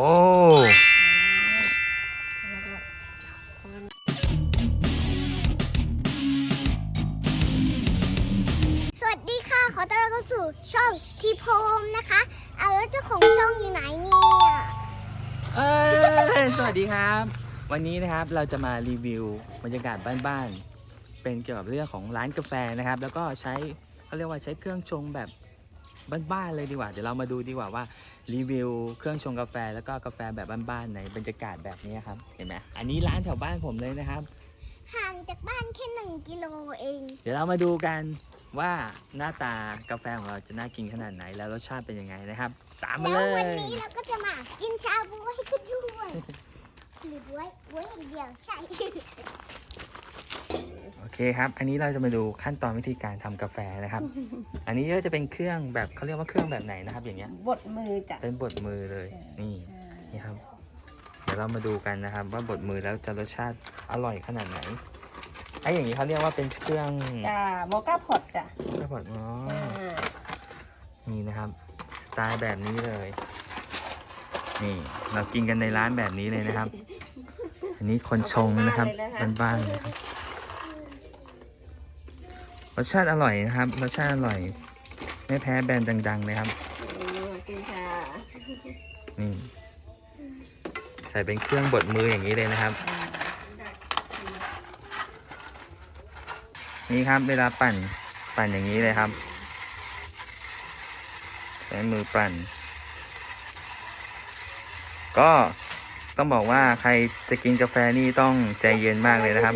โอ้สวัสดีค่ะ ขอต้อนรับเข้าสู่ช่องทีโพมนะคะ เอาแล้วเจ้าของช่องอยู่ไหนเนี่ยเอ้ยสวัสดีครับ วันนี้นะครับเราจะมารีวิวบรรยากาศบ้านๆ เป็นเกี่ยวกับเรื่องของร้านกาแฟนะครับ แล้วก็ใช้เขาเรียกว่าใช้เครื่องชงแบบบ้านๆเลยดีกว่า เดี๋ยวเรามาดูดีกว่าว่า รีวิวเครื่องชงกาแฟแล้วก็กาแฟแบบบ้านๆในบรรยากาศแบบนี้ครับเห็นไหมอันนี้ร้านแถวบ้านผมเลยนะครับ ห่างจากบ้านแค่หนึ่งกิโลเอง เดี๋ยวเรามาดูกันว่าหน้าตากาแฟของเราจะน่ากินขนาดไหนแล้วรสชาติเป็นยังไงนะครับ ตามมาแล้เลววันยนี้เราก็จะมากินชาบูให้คุณด้วยหรือไว้ไว้อย่างเดียวใช่โอ เคครับ อันนี้เราจะมาดูขั้นตอนวิธีการทำกาแฟนะครับ อันนี้ก็จะเป็นเครื่องแบบเขาเรียกว่าเครื่องแบบไหนนะครับ อย่างเงี้ย บดมือจ้ะเป็นบดมือเลย นี่ใช่นี่ครับ เดี๋ยวเรามาดูกันนะครับ ว่าบดมือแล้วจะรสชาติอร่อยขนาดไหน ไอ้อย่างนี้เขาเรียกว่าเป็นเครื่องจ้ะโมก้าพอตจ้ะกระบดอ๋ออ่านี่นะครับ สไตล์แบบนี้เลย นี่ เรากินกันในร้านแบบนี้เลยนะครับ อันนี้คนชงนะครับบ้านๆเลยครับ รสชาติอร่อยนะครับรสชาติอร่อย ไม่แพ้แบรนด์ดัง ๆ เลยครับนี่มากินชานี่ใส่เป็นเครื่องบดมืออย่างนี้เลยนะครับ นี่ครับเวลาปั่นปั่นอย่างนี้เลยครับใช้มือปั่น ก็ต้องบอกว่าใครจะกินกาแฟนี่ต้องใจเย็นมากเลยนะครับ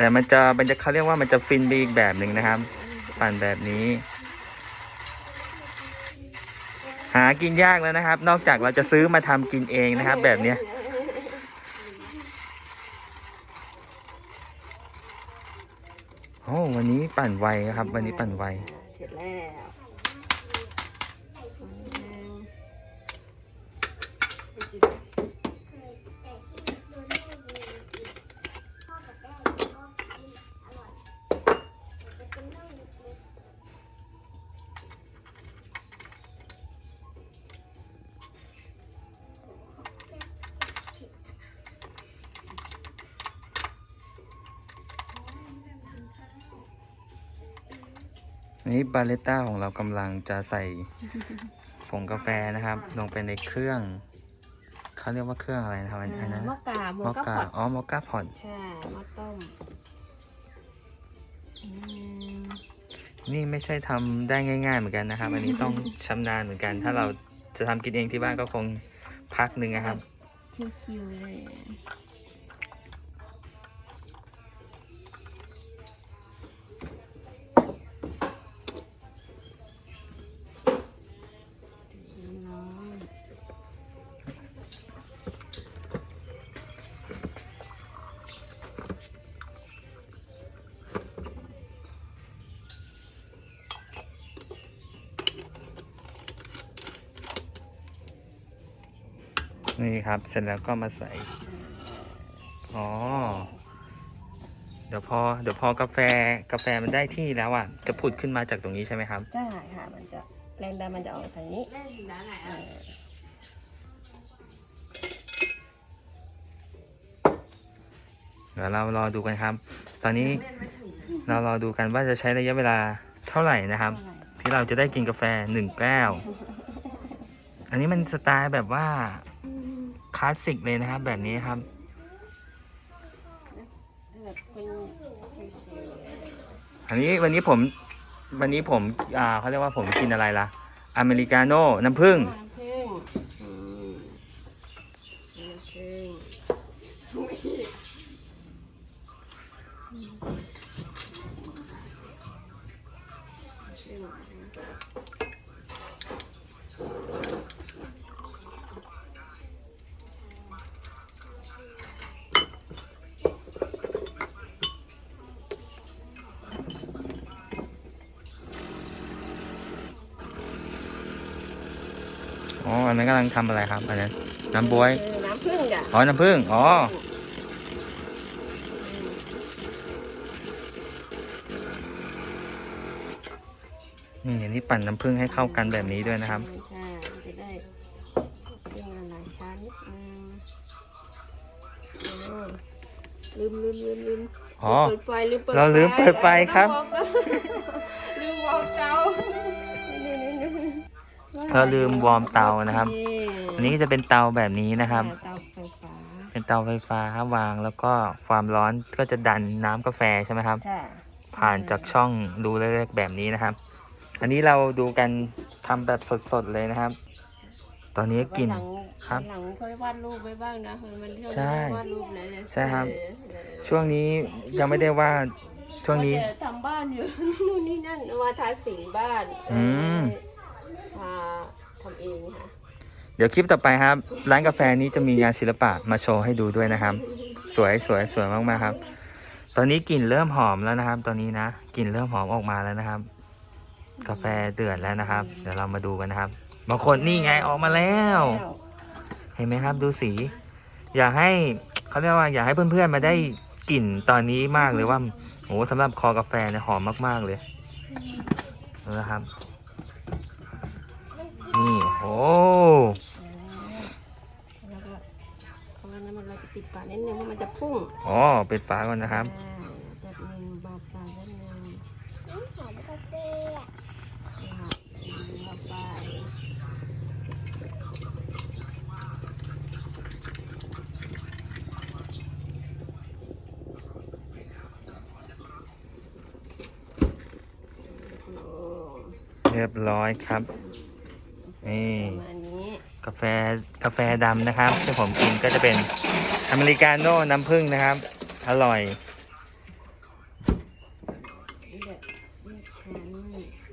แต่มันจะมันจะเขาเรียกว่ามันจะฟินไปอีกแบบหนึ่งนะครับ ปั่นแบบนี้ หากินยากแล้วนะครับ นอกจากเราจะซื้อมาทำกินเองนะครับ แบบเนี้ยโอ้วันนี้ปั่นไวครับ วันนี้ปั่นไว นนี้บาเลต้าของเรากำลังจะใส่ผงกาแฟนะครับ ลงไปในเครื่องเขาเรียกว่าเครื่องอะไรนะครับอันอันนั้นมอกาโมมอก้าก้าพอตอ๋อมอก้าพอตใช่มอต้มอืมนี่ไม่ใช่ทำได้ง่ายๆเหมือนกันนะครับ อันนี้ต้องชำนาญเหมือนกัน ถ้าเราจะทำกินเองที่บ้านก็คงพักหนึ่งนะครับชิวๆเลย นี่ครับ เสร็จแล้วก็มาใส่ อ๋อ เดี๋ยวพอ เดี๋ยวพอกาแฟกาแฟมันได้ที่แล้วอะจะผุดขึ้นมาจากตรงนี้ใช่ไหมครับ ใช่ค่ะ มันจะแรงดันมันจะออกทางนี้เออเดี๋ยวเรารอดูกันครับ ตอนนี้เรารอดูกันว่าจะใช้ระยะเวลาเท่าไหร่นะครับ ที่เราจะได้กินกาแฟหนึ่งแก้ว อันนี้มันสไตล์แบบว่า คลาสสิกเลยนะครับ แบบนี้ครับ อันนี้วันนี้ผมวันนี้ผมอ่าเขาเรียกว่าผมกินอะไรล่ะ อเมริกาโน่น้ำผึ้งน้ำผึ้งอืมน้ำผึ้งอืม อ๋อ อันนั้นกำลังทำอะไรครับ อันนั้น น้ำบวยคือน้ำผึ้งจ้ะอ๋อ น้ำผึ้ง อ๋อ นี่อันนี้ปั่นน้ำผึ้งให้เข้ากันแบบนี้ด้วยนะครับ ใช่มันจะนิดนึงเออลืมลืมลืมลืมอ๋อ เปิดไฟลืมเปิดเราลืมเปิดไฟครับ ลืมบอกเตา เราลืมวอร์มเตานะครับ อันนี้ก็จะเป็นเตาแบบนี้นะครับ เตาไฟฟ้า เป็นเตาไฟฟ้าวางแล้วก็ความร้อนก็จะดันน้ำกาแฟใช่ไหมครับค่ะผ่านจากช่องดูเล็กๆแบบนี้นะครับ อันนี้เราดูกันทำแบบสดๆเลยนะครับ ตอนนี้กลิ่นวันหลังครับวันหลังค่อยวาดรูปไว้บ้างนะคือมันเที่ยวใช่วาดรูปเลยเนี่ยใช่ครับเออเออช่วงนี้ยังไม่ได้ว่าช่วงนี้ว่าจะทำบ้านอยู่นู่นนี่นั่นมาทาสีบ้าน อืม พาทำเองค่ะเดี๋ยวคลิปต่อไปครับ ร้านกาแฟนี้จะมีงานศิลปะมาโชว์ให้ดูด้วยนะครับ สวยสวยสวยมากๆครับ ตอนนี้กลิ่นเริ่มหอมแล้วนะครับ ตอนนี้นะกลิ่นเริ่มหอมออกมาแล้วนะครับ กาแฟเดือดแล้วนะครับ เดี๋ยวเรามาดูกันนะครับบางคนนี่ไงออกมาแล้ว เห็นไหมครับดูสี อยากให้เขาเรียกว่าอยากให้เพื่อนๆมาได้กลิ่นตอนนี้มากเลยว่าโหสำหรับคอกาแฟเนี่ยหอมมากๆเลยนะครับ นี่โอ้แล้วก็เพราะว่าน้ำมันเราจะปิดฝานิดนึงเพราะมันจะพุ่งอ๋อปิดฝาก่อนนะครับอ่าแบบนึงเบาไปแป๊บนึงหอมกาแฟอะค่ะเบาปโอ้เรียบร้อยครับ นี่ประมาณนี้ กาแฟกาแฟดำนะครับที่ผมกินก็จะเป็นอเมริกาโน่น้ำผึ้งนะครับ อร่อยนี่แหละเลือกชั้น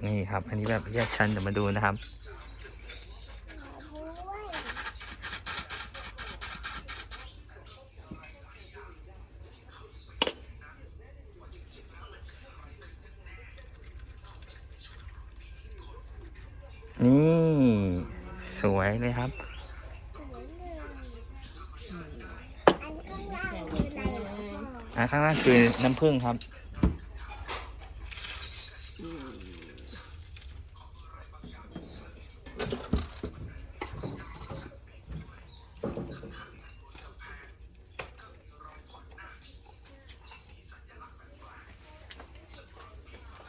นี่ครับ อันนี้แบบแยกชั้นเดี๋ยวมาดูนะครับด้วยนี่ สวยเลยครับอันข้างหรอพ่ออะข้างล่างคือน้ำผึ้งครับ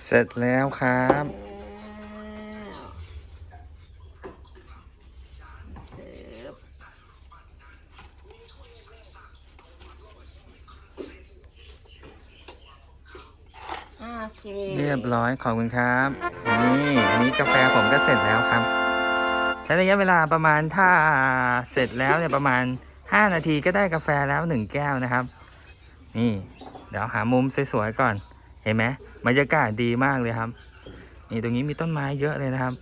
เสร็จแล้วครับ แล้วเสิร์ฟอ่าโอเค เรียบร้อยขอบคุณครับ นี่อันนี้กาแฟผมก็เสร็จแล้วครับ ใช้ระยะเวลาประมาณถ้าเสร็จแล้วเนี่ยประมาณ 5 นาทีก็ได้กาแฟแล้ว 1 แก้วนะครับ นี่ เดี๋ยวหามุมสวยๆก่อน เห็นไหมบรรยากาศดีมากเลยครับ นี่ตรงนี้มีต้นไม้เยอะเลยนะครับ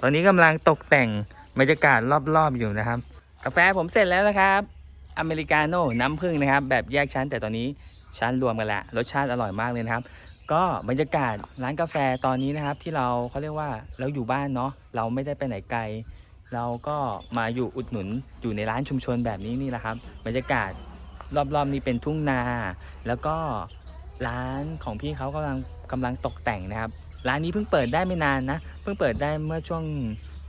ตอนนี้กำลังตกแต่งบรรยากาศรอบๆอยู่นะครับ กาแฟผมเสร็จแล้วนะครับ อเมริกาโน่น้ำผึ้งนะครับ แบบแยกชั้นแต่ตอนนี้ชั้นรวมกันแล้วรสชาติอร่อยมากเลยนะครับ ก็บรรยากาศร้านกาแฟตอนนี้นะครับ ที่เราเขาเรียกว่าเราอยู่บ้านเนาะเราไม่ได้ไปไหนไกล เราก็มาอยู่อุดหนุนอยู่ในร้านชุมชนแบบนี้นี่แหละครับ บรรยากาศรอบๆนี้เป็นทุ่งนา แล้วก็ร้านของพี่เขากำลังกำลังตกแต่งนะครับ ร้านนี้เพิ่งเปิดได้ไม่นานนะ เพิ่งเปิดได้เมื่อช่วง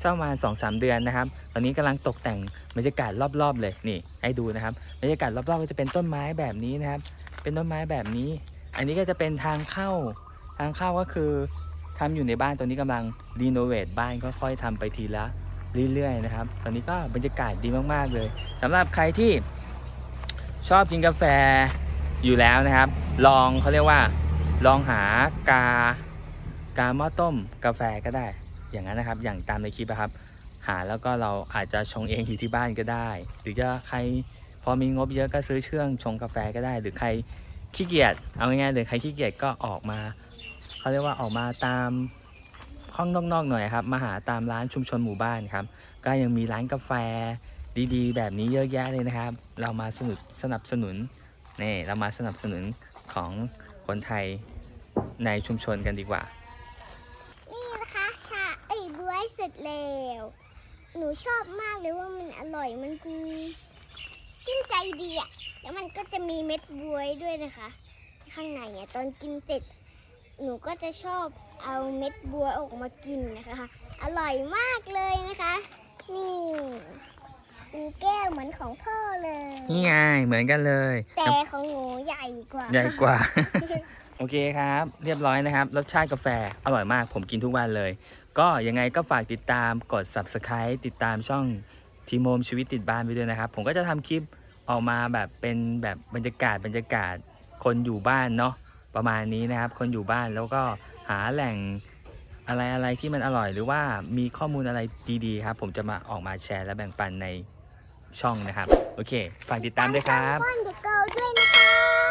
ช่วงประมาณสองสามเดือนนะครับ ตอนนี้กำลังตกแต่งบรรยากาศรอบๆเลยนี่ให้ดูนะครับ บรรยากาศรอบๆก็จะเป็นต้นไม้แบบนี้นะครับ เป็นต้นไม้แบบนี้ อันนี้ก็จะเป็นทางเข้า ทางเข้าก็คือทำอยู่ในบ้านตอนนี้กำลังรีโนเวทบ้านค่อยๆทำไปทีละเรื่อยๆนะครับ ตอนนี้ก็บรรยากาศดีมากๆเลยสำหรับใครที่ชอบกินกาแฟอยู่แล้วนะครับ ลองเขาเรียกว่า ลองหากากาหม้อต้มกาแฟก็ได้ อย่างนั้นนะครับ อย่างตามในคลิปนะครับ หาแล้วก็เราอาจจะชงเองอยู่ที่บ้านก็ได้ หรือจะใครพอมีงบเยอะก็ซื้อเครื่องชงกาแฟก็ได้ หรือใคร ขี้เกียจเอาง่ายๆเลยใครขี้เกียจก็ออกมาเขาเรียกว่าออกมาตามห้องนอกๆหน่อยครับมาหาตามร้านชุมชนหมู่บ้านครับ ก็ยังมีร้านกาแฟดีๆ แบบนี้เยอะแยะเลยนะครับ เรามาสนุนสนับสนุนนี่เรามาสนับสนุนของคนไทยในชุมชนกันดีกว่า นี่นะคะชาเอ้ยบวยเสร็จแล้ว หนูชอบมากเลยว่ามันอร่อยมันคือ ชื่นใจดีอะแล้วมันก็จะมีเม็ดบวยด้วยนะคะ ข้างในเนี่ยตอนกินเสร็จ หนูก็จะชอบเอาเม็ดบัวออกมากินนะคะ อร่อยมากเลยนะคะ นี่มีแก้วเหมือนของพ่อเลย นี่ไงเหมือนกันเลย แต่ของหนูใหญ่กว่า ใหญ่กว่า โอเคครับ เรียบร้อยนะครับ รสชาติกาแฟอร่อยมาก ผมกินทุกวันเลย ก็ยังไงก็ฝากติดตามกด subscribe ติดตามช่อง ทีโมมชีวิตติดบ้านไปด้วยนะครับ ผมก็จะทำคลิปออกมาแบบเป็นแบบบรรยากาศบรรยากาศคนอยู่บ้านเนาะประมาณนี้นะครับ คนอยู่บ้านแล้วก็หาแหล่งอะไรอะไรที่มันอร่อยหรือว่ามีข้อมูลอะไรดีๆครับ ผมจะมาออกมาแชร์และแบ่งปันในช่องนะครับ โอเคฝากติดตามด้วยครับป้อนเด็กเกิลด้วยนะคะ